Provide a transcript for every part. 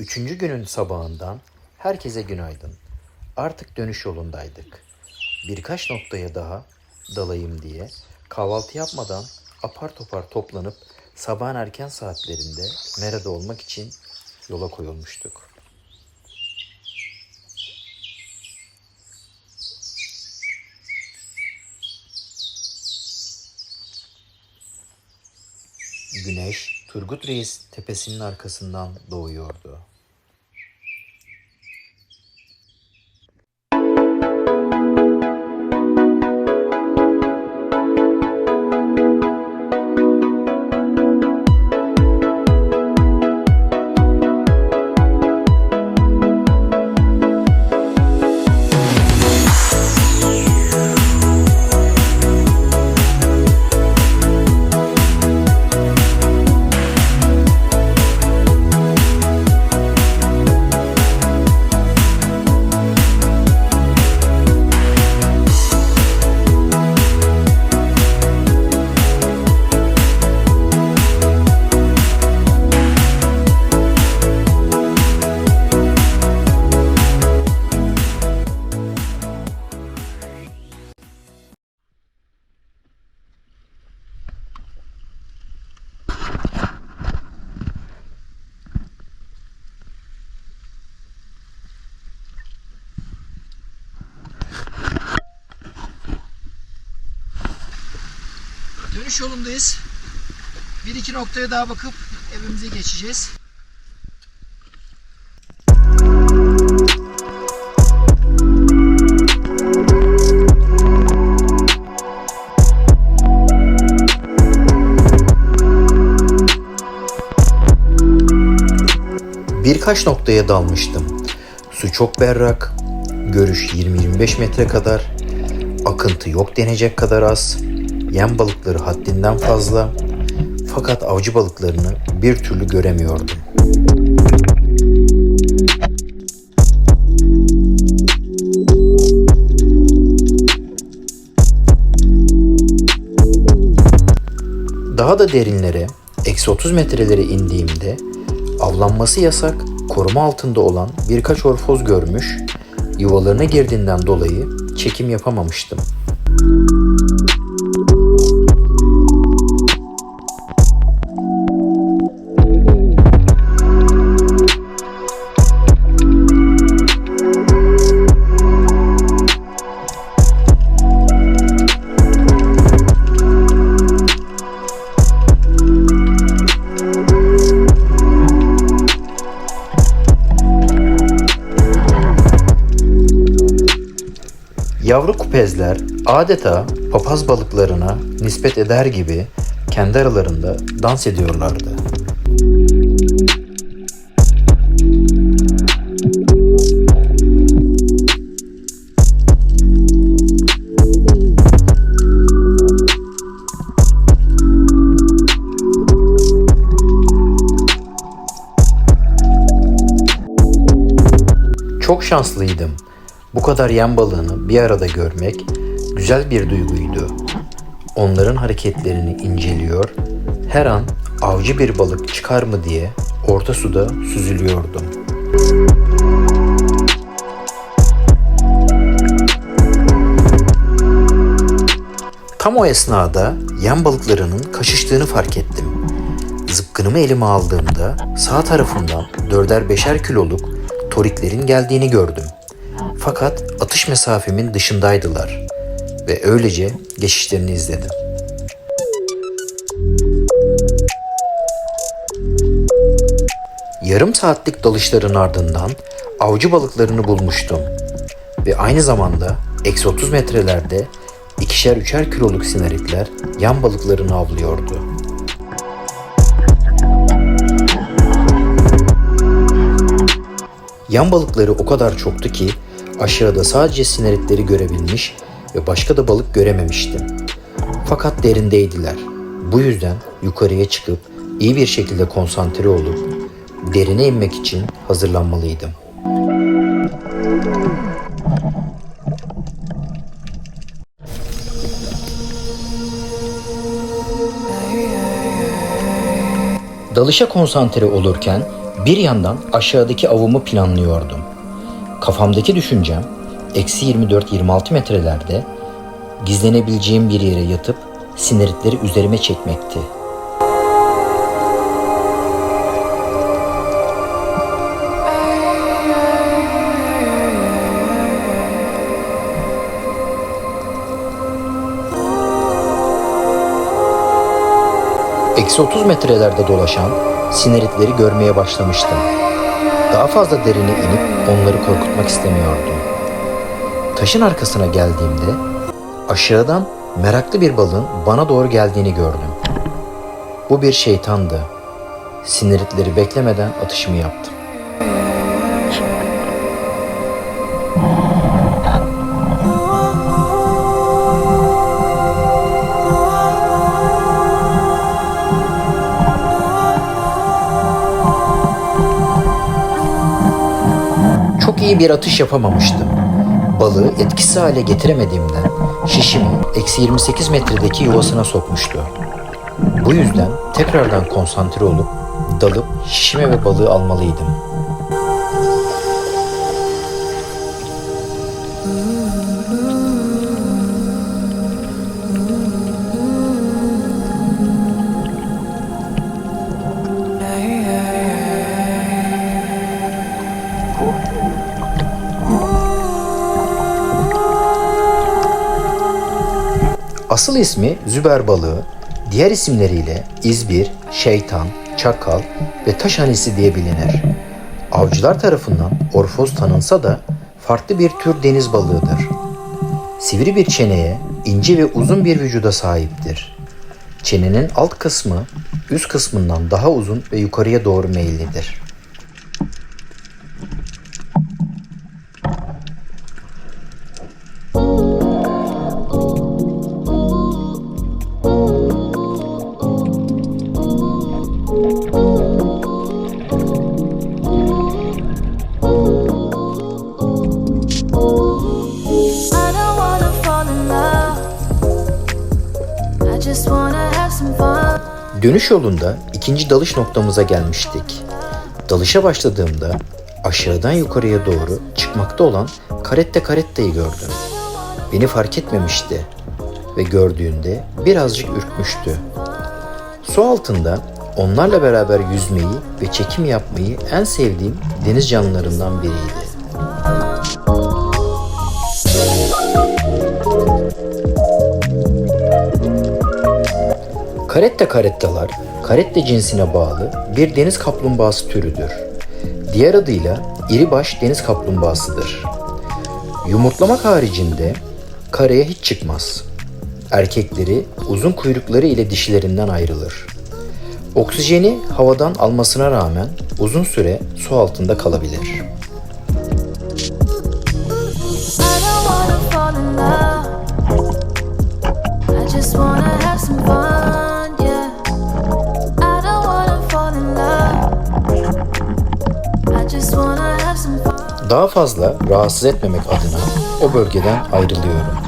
Üçüncü günün sabahından herkese günaydın. Artık dönüş yolundaydık. Birkaç noktaya daha dalayım diye kahvaltı yapmadan apar topar toplanıp sabahın erken saatlerinde Mera'da olmak için yola koyulmuştuk. Güneş Turgut Reis tepesinin arkasından doğuyordu. Yolundayız. Bir iki noktaya daha bakıp evimize geçeceğiz. Birkaç noktaya dalmıştım. Su çok berrak, görüş 20-25 metre kadar, akıntı yok denecek kadar az, yem balıkları haddinden fazla, fakat avcı balıklarını bir türlü göremiyordum. Daha da derinlere, eksi 30 metrelere indiğimde avlanması yasak, koruma altında olan birkaç orfoz görmüş, yuvalarına girdiğinden dolayı çekim yapamamıştım. Yavru kupezler adeta papaz balıklarına nispet eder gibi kendi aralarında dans ediyorlardı. Çok şanslıydım. Bu kadar yem balığını bir arada görmek güzel bir duyguydu. Onların hareketlerini inceliyor, her an avcı bir balık çıkar mı diye orta suda süzülüyordum. Tam o esnada yem balıklarının kaşıştığını fark ettim. Zıpkınımı elime aldığımda sağ tarafından dörder beşer kiloluk toriklerin geldiğini gördüm. Fakat atış mesafemin dışındaydılar ve öylece geçişlerini izledim. Yarım saatlik dalışların ardından avcı balıklarını bulmuştum ve aynı zamanda eksi 30 metrelerde ikişer üçer kiloluk sinaritler yan balıklarını avlıyordu. Yan balıkları o kadar çoktu ki aşağıda sadece sineritleri görebilmiş ve başka da balık görememiştim. Fakat derindeydiler. Bu yüzden yukarıya çıkıp iyi bir şekilde konsantre olup derine inmek için hazırlanmalıydım. Dalışa konsantre olurken Bir yandan aşağıdaki avımı planlıyordum. Kafamdaki düşüncem eksi 24-26 metrelerde gizlenebileceğim bir yere yatıp siniritleri üzerime çekmekti. Eksi 30 metrelerde dolaşan siniritleri görmeye başlamıştım. Daha fazla derine inip onları korkutmak istemiyordum. Taşın arkasına geldiğimde aşağıdan meraklı bir balığın bana doğru geldiğini gördüm. Bu bir şeytandı. Siniritleri beklemeden atışımı yaptım. Bir atış yapamamıştım. Balığı etkisiz hale getiremediğimden şişimi eksi 28 metredeki yuvasına sokmuştu. Bu yüzden tekrardan konsantre olup dalıp şişime ve balığı almalıydım. Asıl ismi Züber balığı, diğer isimleriyle İzbir, Şeytan, Çakal ve Taş Hanisi diye bilinir. Avcılar tarafından orfoz tanınsa da farklı bir tür deniz balığıdır. Sivri bir çeneye, ince ve uzun bir vücuda sahiptir. Çenenin alt kısmı üst kısmından daha uzun ve yukarıya doğru meyillidir. Yolunda ikinci dalış noktamıza gelmiştik. Dalışa başladığımda aşağıdan yukarıya doğru çıkmakta olan karette karetteyi gördüm. Beni fark etmemişti ve gördüğünde birazcık ürkmüştü. Su altında onlarla beraber yüzmeyi ve çekim yapmayı en sevdiğim deniz canlılarından biriydi. Karette karettalar, karette cinsine bağlı bir deniz kaplumbağası türüdür. Diğer adıyla iribaş deniz kaplumbağasıdır. Yumurtlamak haricinde karaya hiç çıkmaz. Erkekleri uzun kuyrukları ile dişilerinden ayrılır. Oksijeni havadan almasına rağmen uzun süre su altında kalabilir. I just wanna have some fun, Daha fazla rahatsız etmemek adına o bölgeden ayrılıyorum.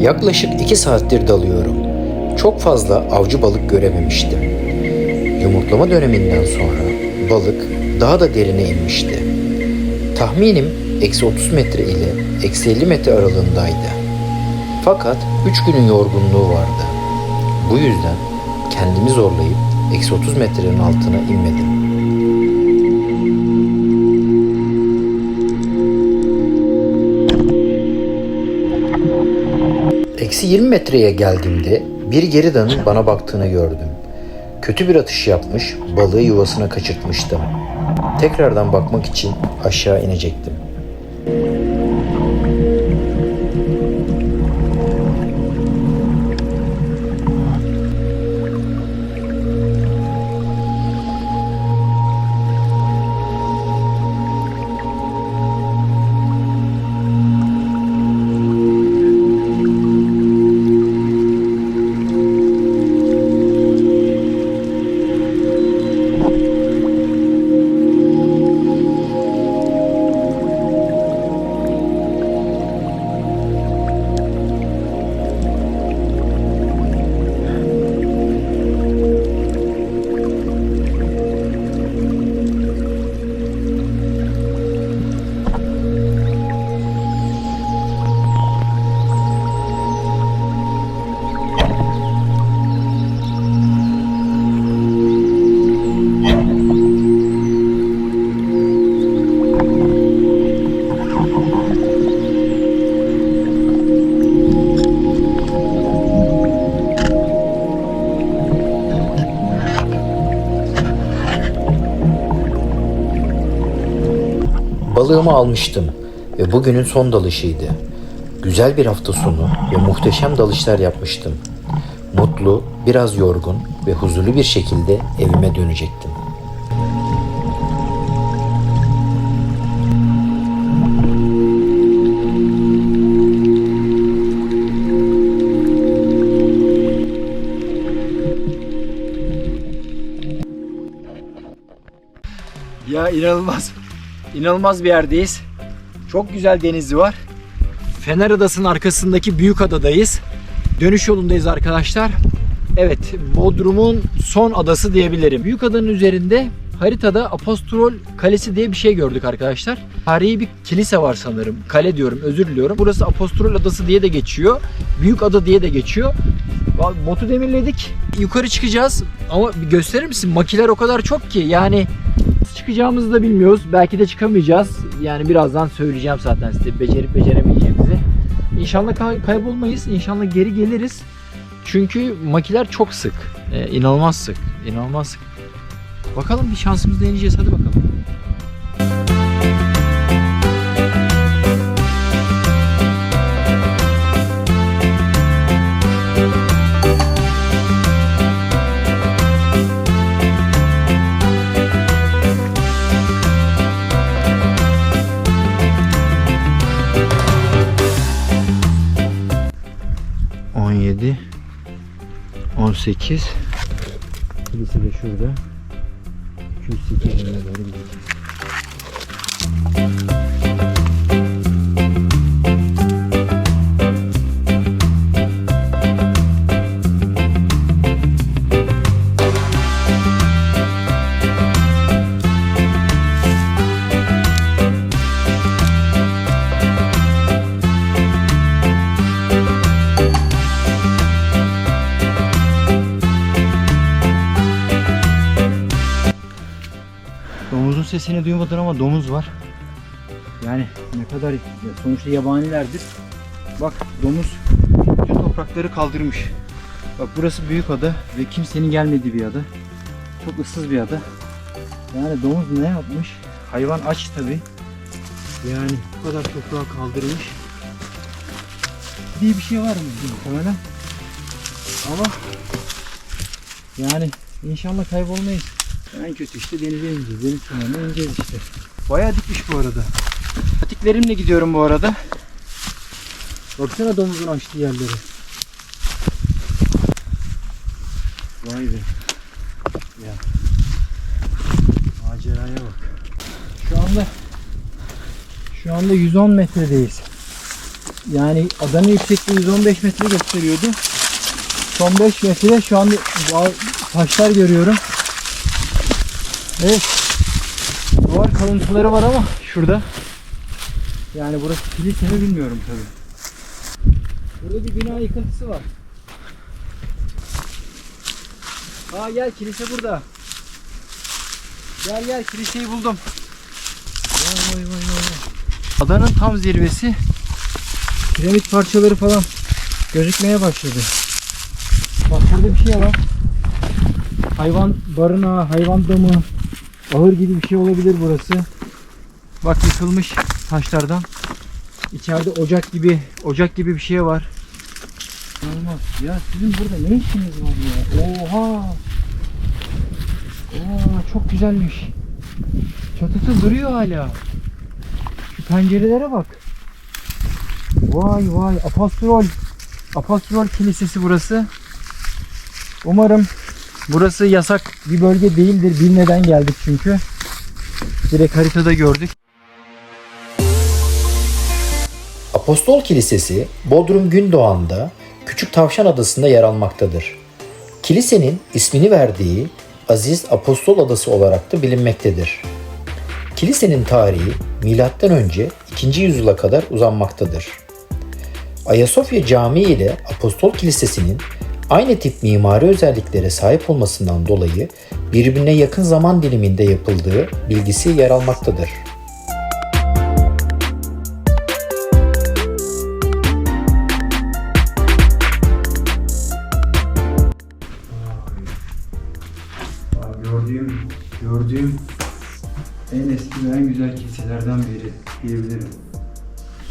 Yaklaşık iki saattir dalıyorum. Çok fazla avcı balık görememiştim. Yumurtlama döneminden sonra balık daha da derine inmişti. Tahminim eksi 30 metre ile eksi 50 metre aralığındaydı. Fakat 3 günün yorgunluğu vardı. Bu yüzden kendimi zorlayıp eksi 30 metrenin altına inmedim. Eksi 20 metreye geldiğimde bir geridanın bana baktığını gördüm. Kötü bir atış yapmış, balığı yuvasına kaçırtmıştım. Tekrardan bakmak için aşağı inecektim. Thank you. Balığımı almıştım ve bugünün son dalışıydı. Güzel bir hafta sonu ve muhteşem dalışlar yapmıştım. Mutlu, biraz yorgun ve huzurlu bir şekilde evime dönecektim. Ya inanılmaz. İnanılmaz bir yerdeyiz. Çok güzel denizi var. Fener Adası'nın arkasındaki büyük adadayız. Dönüş yolundayız arkadaşlar. Evet, Bodrum'un son adası diyebilirim. Büyük adanın üzerinde haritada Apostrol Kalesi diye bir şey gördük arkadaşlar. Tarihi bir kilise var sanırım. Kale diyorum, özür diliyorum. Burası Apostrol Adası diye de geçiyor. Büyük Ada diye de geçiyor. Botu demirledik. Yukarı çıkacağız. Ama gösterir misin? Makiler o kadar çok ki. Yani Çıkacağımızı da bilmiyoruz. Belki de çıkamayacağız. Yani birazdan söyleyeceğim zaten size becerip beceremeyeceğimizi. İnşallah kay- kaybolmayız. İnşallah geri geliriz. Çünkü makiler çok sık. Ee, inanılmaz sık. İnanılmaz sık. Bakalım bir şansımızı deneyeceğiz. Hadi bakalım. 208. Kilisi de şurada. 208 liraya doğru gidecek. Sesini duymadın ama domuz var. Yani ne kadar sonuçta yabanilerdir. Bak domuz bütün toprakları kaldırmış. Bak burası büyük ada ve kimsenin gelmediği bir ada. Çok ıssız bir ada. Yani domuz ne yapmış? Hayvan aç tabi. Yani bu kadar toprağı kaldırmış. diye bir şey var mı muhtemelen. Ama yani inşallah kaybolmayız. En kötü işte denize ineceğiz. Deniz kenarına ineceğiz işte. Bayağı dikmiş bu arada. Patiklerimle gidiyorum bu arada. Baksana domuzun açtığı yerleri. Vay be. Ya. Maceraya bak. Şu anda şu anda 110 metredeyiz. Yani adanın yüksekliği 115 metre gösteriyordu. Son 5 metre şu anda taşlar görüyorum. Evet. Duvar kalıntıları var ama şurada. Yani burası kilise mi bilmiyorum tabi. Burada bir bina yıkıntısı var. Aa gel kilise burada. Gel gel kiliseyi buldum. Vay vay vay vay. Adanın tam zirvesi. Piramit parçaları falan gözükmeye başladı. Bak burada bir şey var. Hayvan barınağı, hayvan damı, ahır gibi bir şey olabilir burası. Bak yıkılmış taşlardan. İçeride ocak gibi, ocak gibi bir şey var. İnanılmaz. Ya sizin burada ne işiniz var ya? Oha! Oha çok güzelmiş. Çatısı duruyor hala. Şu pencerelere bak. Vay vay Apostrol. Apostrol Kilisesi burası. Umarım burası yasak bir bölge değildir. Bilmeden geldik çünkü. Direkt haritada gördük. Apostol Kilisesi Bodrum Gündoğan'da Küçük Tavşan Adası'nda yer almaktadır. Kilisenin ismini verdiği Aziz Apostol Adası olarak da bilinmektedir. Kilisenin tarihi M.Ö. 2. yüzyıla kadar uzanmaktadır. Ayasofya Camii ile Apostol Kilisesi'nin aynı tip mimari özelliklere sahip olmasından dolayı birbirine yakın zaman diliminde yapıldığı bilgisi yer almaktadır. Gördüğüm, gördüğüm en eski ve en güzel kiliselerden biri diyebilirim.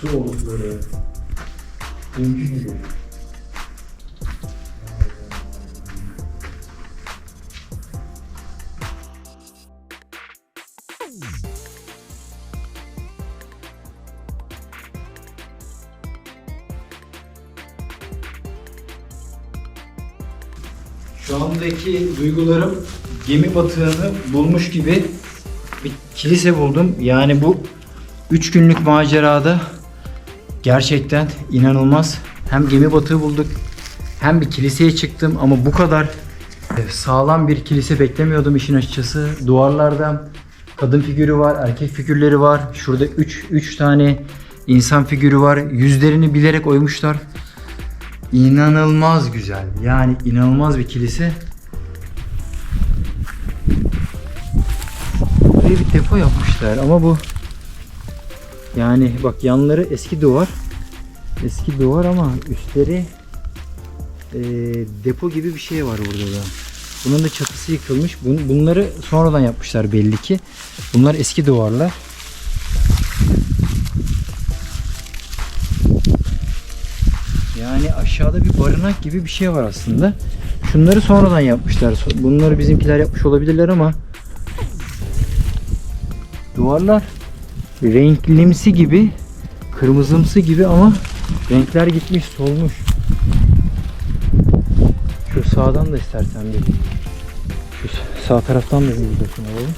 Su olukları, dünkü gibi. Şu andaki duygularım gemi batığını bulmuş gibi bir kilise buldum. Yani bu 3 günlük macerada gerçekten inanılmaz. Hem gemi batığı bulduk hem bir kiliseye çıktım ama bu kadar e, sağlam bir kilise beklemiyordum işin açıkçası. Duvarlarda kadın figürü var, erkek figürleri var. Şurada 3 3 tane insan figürü var. Yüzlerini bilerek oymuşlar. İnanılmaz güzel. Yani inanılmaz bir kilise. Buraya bir depo yapmışlar ama bu yani bak yanları eski duvar. Eski duvar ama üstleri eee, depo gibi bir şey var burada da. Bunun da çatısı yıkılmış. Bun- bunları sonradan yapmışlar belli ki. Bunlar eski duvarlar. Yani aşağıda bir barınak gibi bir şey var aslında. Şunları sonradan yapmışlar. Bunları bizimkiler yapmış olabilirler ama duvarlar renklimsi gibi, kırmızımsı gibi ama renkler gitmiş, solmuş. Şu sağdan da istersen bir. Şu sağ taraftan da bir bakın alalım.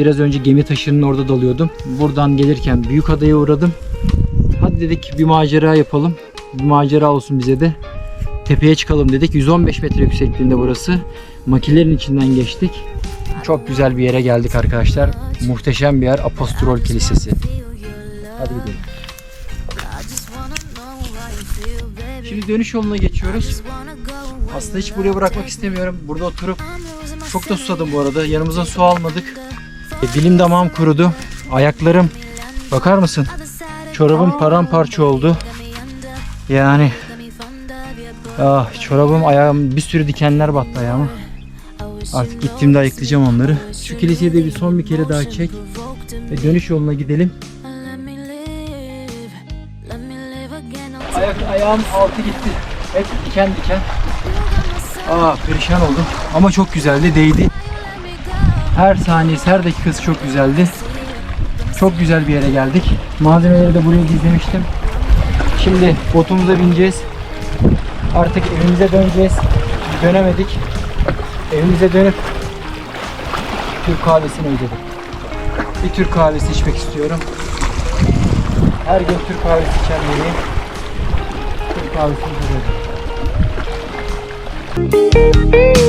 Biraz önce gemi taşının orada dalıyordum. Buradan gelirken büyük adaya uğradım. Hadi dedik bir macera yapalım. Bir macera olsun bize de. Tepeye çıkalım dedik. 115 metre yüksekliğinde burası. Makilerin içinden geçtik. Çok güzel bir yere geldik arkadaşlar. Muhteşem bir yer. Apostrol Kilisesi. Hadi gidelim. Şimdi dönüş yoluna geçiyoruz. Aslında hiç buraya bırakmak istemiyorum. Burada oturup çok da susadım bu arada. Yanımıza su almadık. E, Dilim damağım kurudu. Ayaklarım bakar mısın? Çorabım paramparça oldu. Yani ah çorabım ayağım bir sürü dikenler battı ayağıma. Artık gittiğimde ayıklayacağım onları. Şu kiliseyi de bir son bir kere daha çek. Ve dönüş yoluna gidelim. Ayak, ayağım altı gitti. Hep diken diken. Aa perişan oldum. Ama çok güzeldi, değdi. Her saniyesi, her dakikası çok güzeldi. Çok güzel bir yere geldik. Malzemeleri de buraya gizlemiştim. Şimdi botumuza bineceğiz. Artık evimize döneceğiz. Dönemedik. Evimize dönüp Türk kahvesini özledim. Bir Türk kahvesi içmek istiyorum. Her gün Türk kahvesi içen biriyim. Türk kahvesini özledim.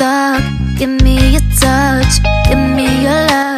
stuck. Give me a touch, give me your love.